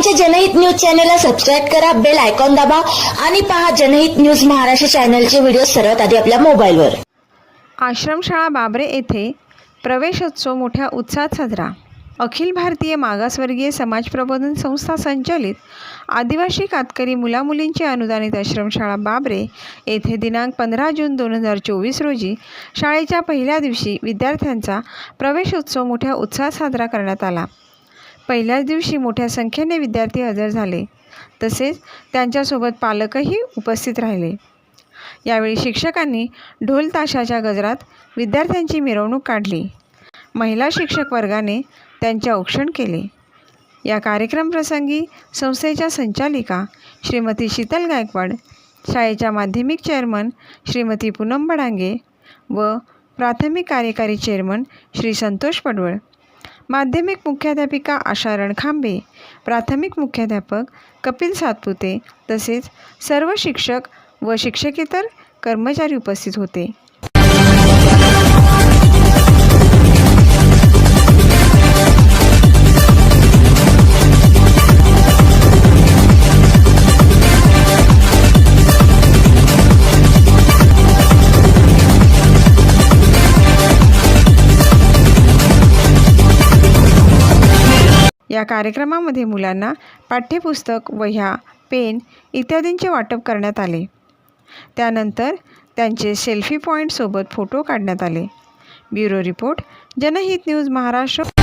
आमच्या जनहित न्यूज चॅनलला सबस्क्राईब करा बेल आयकॉन दाबा आणि पहा जनहित न्यूज महाराष्ट्र चॅनलचे व्हिडिओ सर्वात आधी आपल्या मोबाईलवर. आश्रमशाळा बाबरे येथे प्रवेशोत्सव मोठ्या उत्साहात साजरा. अखिल भारतीय मागासवर्गीय समाज प्रबोधन संस्था संचलित आदिवासी कातकरी मुलामुलींची अनुदानित आश्रमशाळा बाबरे येथे दिनांक पंधरा जून दोन हजार चोवीस रोजी शाळेच्या पहिल्या दिवशी विद्यार्थ्यांचा प्रवेशोत्सव मोठ्या उत्साहात साजरा करण्यात आला. पहिल्याच दिवशी मोठ्या संख्येने विद्यार्थी हजर झाले. तसेच त्यांच्यासोबत पालकही उपस्थित राहिले. यावेळी शिक्षकांनी ढोल ताशाच्या गजरात विद्यार्थ्यांची मिरवणूक काढली. महिला शिक्षक वर्गाने त्यांचे औक्षण केले. या कार्यक्रमप्रसंगी संस्थेच्या संचालिका श्रीमती शीतल गायकवाड शाळेच्या माध्यमिक चेअरमन श्रीमती पूनम बडांगे व प्राथमिक कार्यकारी चेअरमन श्री संतोष पडवळ माध्यमिक मुख्याध्यापिका आशा रणखांबे प्राथमिक मुख्याध्यापक कपिल सातपुते तसेच सर्व शिक्षक व शिक्षकेतर कर्मचारी उपस्थित होते. या कार्यक्रमामध्ये मुलांना पाठ्यपुस्तक वह्या पेन इत्यादींचे वाटप करण्यात आले. त्यानंतर त्यांचे सेल्फी पॉईंटसोबत फोटो काढण्यात आले. Bureau report Janhit news Maharashtra.